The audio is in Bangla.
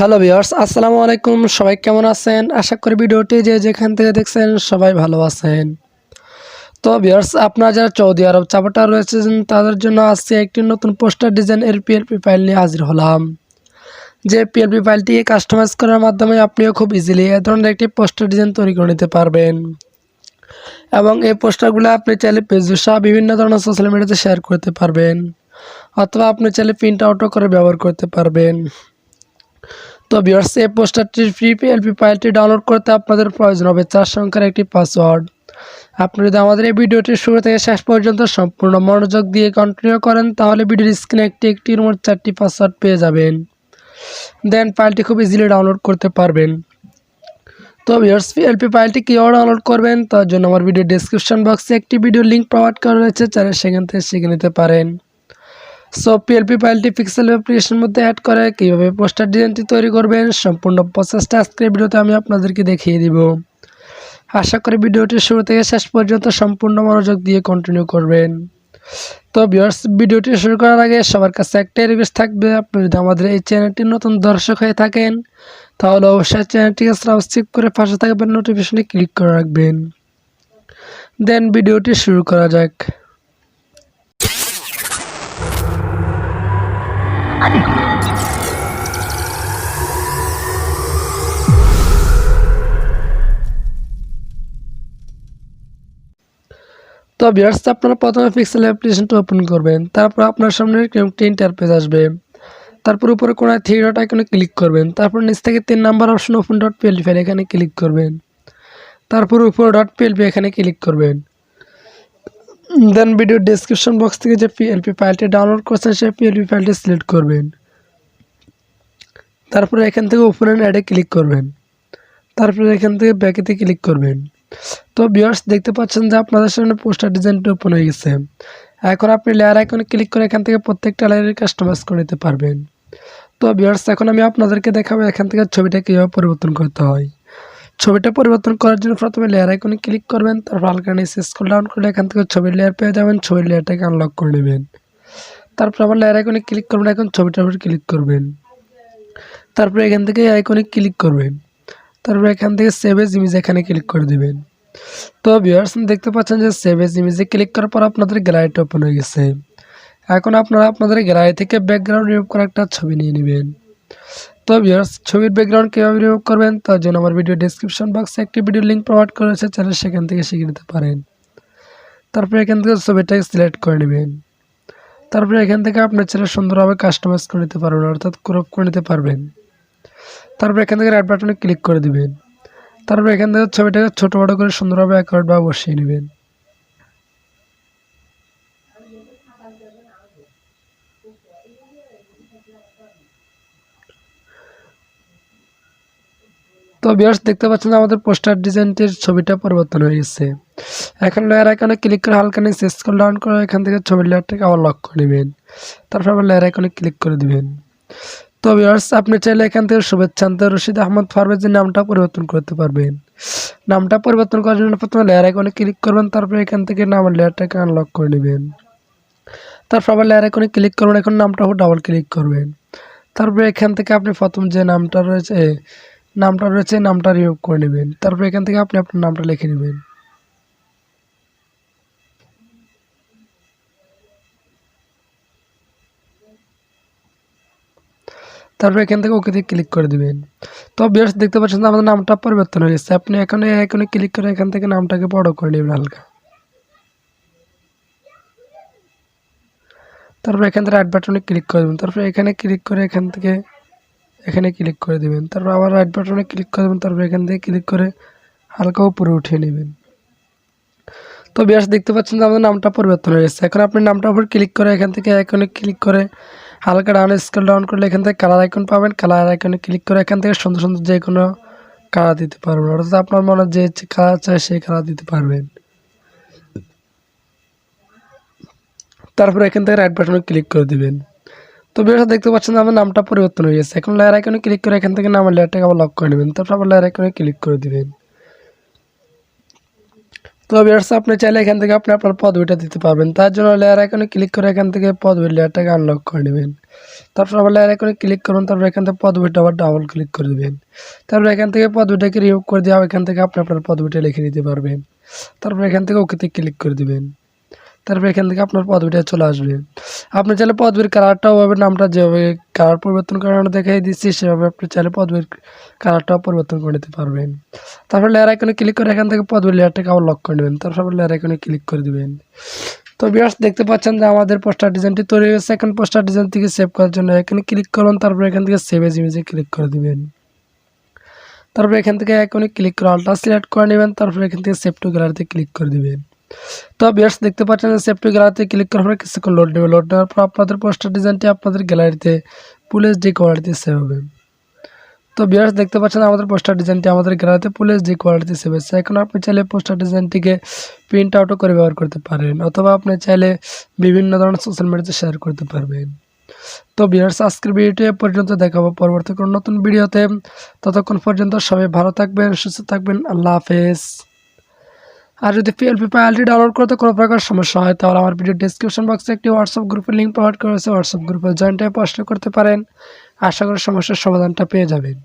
হ্যালো ভিউয়ার্স, আসসালামু আলাইকুম। সবাই কেমন আছেন? আশা করি ভিডিওটি যে যেখান থেকে দেখছেন সবাই ভালো আছেন। তো ভিউয়ার্স, আপনারা যারা সৌদি আরব চাপাটা রয়েছেন, তাদের জন্য আজকে একটি নতুন পোস্টার ডিজাইন এর পিএলপি ফাইল নিয়ে হাজির হলাম। যে পিএলপি ফাইলটি কাস্টমাইজ করার মাধ্যমে আপনিও খুব ইজিলি এ ধরনের একটি পোস্টার ডিজাইন তৈরি করে নিতে পারবেন। এবং এই পোস্টারগুলো আপনি চাইলে ফেসবুক সহ বিভিন্ন ধরনের সোশ্যাল মিডিয়াতে শেয়ার করতে পারবেন। অথবা আপনি চাইলে প্রিন্ট আউটও করে ব্যবহার করতে পারবেন। তো ভিউয়ার্স এই পোস্টারটির ফ্রি পিএলপি ফাইলটি ডাউনলোড করতে আপনাদের প্রয়োজন হবে চার সংখ্যার একটি পাসওয়ার্ড আপনি যদি আমাদের এই ভিডিওটি শুরু থেকে শেষ পর্যন্ত সম্পূর্ণ মনোযোগ দিয়ে কন্টিনিউ করেন, তাহলে ভিডিওর স্ক্রিনে একটি একটির মোট চারটি পাসওয়ার্ড পেয়ে যাবেন। দেন ফাইলটি খুব ইজিলি ডাউনলোড করতে পারবেন। তো ভিউয়ার্স পিএলপি ফাইলটি কীভাবে ডাউনলোড করবেন? তার জন্য আমার ভিডিও ডিসক্রিপশন বক্সে একটি ভিডিও লিঙ্ক প্রোভাইড করা রয়েছে, চাইলে সেখান থেকে শিখে নিতে পারেন। সো পিএলপি ফাইলটি পিক্সেল অ্যাপ্লিকেশনের মধ্যে অ্যাড করে, কীভাবে পোস্টার ডিজাইনটি তৈরি করবেন, সম্পূর্ণ প্রসেসটা আজকের ভিডিওতে আমি আপনাদেরকে দেখিয়ে দিব। আশা করি ভিডিওটি শুরু থেকে শেষ পর্যন্ত সম্পূর্ণ মনোযোগ দিয়ে কন্টিনিউ করবেন। তো ভিউয়ার্স ভিডিওটি শুরু করার আগে সবার কাছে একটাই রিকোয়েস্ট থাকবে, আপনি যদি আমাদের এই চ্যানেলটির নতুন দর্শক হয়ে থাকেন, তাহলে অবশ্যই চ্যানেলটিকে সাবস্ক্রাইব করে পাশে থাকবেন নোটিফিকেশনে ক্লিক করে রাখবেন। দেন ভিডিওটি শুরু করা যাক। তো ভিউয়ার্স আপনারা প্রথমে পিক্সেল অ্যাপ্লিকেশনটা ওপেন করবেন, তারপর আপনার সামনে এরকম ইন্টারপেজ আসবে। তারপর উপরে কোনো থ্রি ডট আইকনে ক্লিক করবেন, তারপর নিচ থেকে তিন number option open dot PLP file এখানে ক্লিক করবেন। তারপর উপরে ডট পিএলপি এখানে ক্লিক করবেন। দেন ভিডিও ডেসক্রিপশন বক্স থেকে যে পিএলপি ফাইলটি ডাউনলোড করছেন সেই পিএলপি ফাইলটি সিলেক্ট করবেন। তারপরে এখান থেকে উপরে অ্যাডে ক্লিক করবেন। তারপরে এখান থেকে ব্যাকেতে ক্লিক করবেন। তো ভিউয়ার্স দেখতে পাচ্ছেন যে আপনাদের সামনে পোস্টার ডিজাইনটা ওপেন হয়ে গেছে। এখন আপনি লেয়ার আইকনে ক্লিক করে এখান থেকে প্রত্যেকটা লেয়ারের কাস্টমাইজ করে নিতে পারবেন। তো ভিউয়ার্স এখন আমি আপনাদেরকে দেখাবো এখান থেকে ছবিটা কীভাবে পরিবর্তন করতে হয়। ছবিটা পরিবর্তন করার জন্য প্রথমে লেয়ার আইকনে ক্লিক করবেন, তারপর হালকা নিচে স্ক্রল ডাউন করলে এখান থেকে ছবির লেয়ার পেয়ে যাবেন, ছবির লেয়ারটাকে আনলক করে নেবেন। তারপর আবার লেয়ার আইকনে ক্লিক করবেন, এখন ছবিটার উপর ক্লিক করবেন। তারপরে এখান থেকে আইকনে ক্লিক করবেন। তারপর এখান থেকে সেভ এজ ইমেজ এখানে ক্লিক করে দেবেন। তো ভিউয়ার্স দেখতে পাচ্ছেন যে সেভ এজ ইমেজে ক্লিক করার পর আপনাদের গ্যালারিটা ওপেন হয়ে গেছে। এখন আপনারা আপনাদের গ্যালারি থেকে ব্যাকগ্রাউন্ড রিমুভ করা একটা ছবি নিয়ে নেবেন। তো ভিউয়ার্স ছবির ব্যাকগ্রাউন্ড কীভাবে রিমুভ করবেন, তার জন্য আমার ভিডিও ডিসক্রিপশন বক্সে একটি ভিডিও লিঙ্ক প্রোভাইড করেছে চ্যানেল সেখান থেকে শিখে নিতে পারেন। তারপরে এখান থেকে ছবিটাকে সিলেক্ট করে নেবেন। তারপরে এখান থেকে আপনার ছেলে সুন্দরভাবে কাস্টমাইজ করে নিতে পারবেন, অর্থাৎ ক্রপ করে নিতে পারবেন। তারপর এখান থেকে রাইট বাটনে ক্লিক করে দিবেন। তারপর এখান থেকে ছবিটাকে ছোটো বড়ো করে সুন্দরভাবে অ্যাকোয়ার্ডভাবে বসিয়ে নেবেন। তো বিয়ার্স দেখতে পাচ্ছেন আমাদের পোস্টার ডিজাইনটির ছবিটা পরিবর্তন হয়ে গেছে। এখন লেয়ার আইকনে ক্লিক করে হালকা নিচে স্ক্রল ডাউন করে এখান থেকে ছবির লেয়ারটাকে আবার লক করে নেবেন। তারপর আবার লেয়ার আইকনে ক্লিক করে দিবেন। তো বিয়ার্স আপনি চাইলে এখান থেকে শুভেচ্ছান্ত রশিদ আহমদ ফারভেজের নামটা পরিবর্তন করতে পারবেন। নামটা পরিবর্তন করার জন্য প্রথমে লেয়ার আইকনে ক্লিক করবেন, তারপরে এখান থেকে নামের লেয়ারটাকে আনলক করে নেবেন। তারপর আবার লেয়ার আইকনে ক্লিক করবেন, এখন নামটা ডাবল ক্লিক করবেন। তারপরে এখান থেকে আপনি প্রথম যে নামটা রয়েছে নামটা রয়েছে, নামটা রিমুভ করে নেবেন। তারপর এখান থেকে আপনি আপনার নামটা লিখে নেবেন। তারপর এখান থেকে ওকে ক্লিক করে দিবেন। তো বিয়ার্স দেখতে পাচ্ছেন আমাদের নামটা পরিবর্তন হয়ে গেছে। আপনি এখানে এখানে ক্লিক করে এখান থেকে নামটাকে বড় করে নেবেন হালকা। তারপর এখান থেকে রাইট বাটনে ক্লিক করে দেবেন। তারপর এখানে ক্লিক করে এখান থেকে এখানে ক্লিক করে দেবেন। তারপর আবার রাইট বাটনে ক্লিক করে দেবেন, তারপর এখান থেকে ক্লিক করে হালকা উপরে উঠিয়ে নেবেন। তো বিয়ার্স দেখতে পাচ্ছেন যে আমাদের নামটা পরিবর্তন হয়ে গেছে। এখন আপনি নামটার উপর ক্লিক করে এখান থেকে এখানে ক্লিক করে হালকা ডাউন স্কেল ডাউন করলে এখান থেকে কালার আইকন পাবেন। কালার আইকনে ক্লিক করে এখান থেকে সুন্দর সুন্দর যে কোনো কালার দিতে পারবেন। অর্থাৎ আপনার মনে যে কালার চাই সেই কালার দিতে পারবেন। তারপরে এখান থেকে রাইট বাটনে ক্লিক করে দিবেন। তো বিয়ার্স দেখতে পাচ্ছেন আমার নামটা পরিবর্তন হয়ে গেছে। এখন লেয়ার আইকনে ক্লিক করে এখান থেকে নামের লেয়ারটাকে আবার লক করে নেবেন। তারপর আবার লেয়ার আইকনে ক্লিক করে দিবেন। তো বিয়ার্স আপনি চাইলে এখান থেকে আপনি আপনার পদবিটা দিতে পারবেন। তার জন্য লেয়ার আইকনে ক্লিক করে এখান থেকে পদবির লেয়ারটাকে আনলক করে নেবেন। তারপর আবার লেয়ার আইকনে ক্লিক করুন, তারপর এখান থেকে পদবিটা আবার ডাবল ক্লিক করে দেবেন। তারপর এখান থেকে পদবিটাকে রিমুভ করে দিয়ে এখান থেকে আপনি আপনার পদবিটা লিখে নিতে পারবেন। তারপর এখান থেকে ওকেতে ক্লিক করে দিবেন। তারপর এখান থেকে আপনার পদবিটা চলে আসবে। আপনি চাইলে পদবির কালারটাও ওভাবে নামটা যেভাবে কালার পরিবর্তন করানো দেখাই দিচ্ছি, সেভাবে আপনি চাইলে পদবির কালারটাও পরিবর্তন করে নিতে পারবেন। তারপর লেয়ার আইকনে ক্লিক করে এখান থেকে পদবির লেয়ারটাকে আবার লক করে নেবেন, তারপর লেয়ার আইকনে ক্লিক করে দিবেন। তো বিয়ার্স দেখতে পাচ্ছেন যে আমাদের পোস্টার ডিজাইনটি তৈরি হয়ে গেছে। এখন পোস্টার ডিজাইন থেকে সেভ করার জন্য এখানে ক্লিক করুন, তারপর এখান থেকে সেভ এজ ইমেজে ক্লিক করে দিবেন। তারপর এখান থেকে এখনই ক্লিক করে আলট্রা সিলেক্ট করে নেবেন, তারপর এখান থেকে সেভ টু গ্যালারিতে ক্লিক করে দিবেন। তো বিয়ার্স দেখতে পাচ্ছেন সেফটি গ্যালারিতে ক্লিক করার পরে কিছুক্ষণ লোড নেবে। লোড নেওয়ার পর আপনাদের পোস্টার ডিজাইনটি আপনাদের গ্যালারিতে ফুল এইচডি কোয়ালিটিতে সেভ হবে। তো বিয়ার্স দেখতে পাচ্ছেন আমাদের পোস্টার ডিজাইনটি আমাদের গ্যালারিতে ফুল এইচডি কোয়ালিটিতে সেভ হয়েছে। এখন আপনি চাইলে পোস্টার ডিজাইনটিকে প্রিন্ট আউটও করে ব্যবহার করতে পারেন, অথবা আপনি চাইলে বিভিন্ন ধরনের সোশ্যাল মিডিয়াতে শেয়ার করতে পারবেন। তো বিয়ার্স আজকের ভিডিওটি পর্যন্ত দেখাবো। পরবর্তী কোনো নতুন ভিডিওতে ততক্ষণ পর্যন্ত সবাই ভালো থাকবেন, সুস্থ থাকবেন। আল্লাহ হাফেজ। আর যদি পিএলপি ফাইলটি ডাউনলোড করতে কোনো প্রকার সমস্যা হয়, তাহলে আমার ভিডিও ডিসক্রিপশন বক্সে একটি হোয়াটসঅ্যাপ গ্রুপের লিঙ্ক প্রোভাইড করেছে হোয়াটসঅ্যাপ গ্রুপে জয়েন্টে প্রশ্ন করতে পারেন। আশা করি সমস্যার সমাধানটা পেয়ে যাবেন।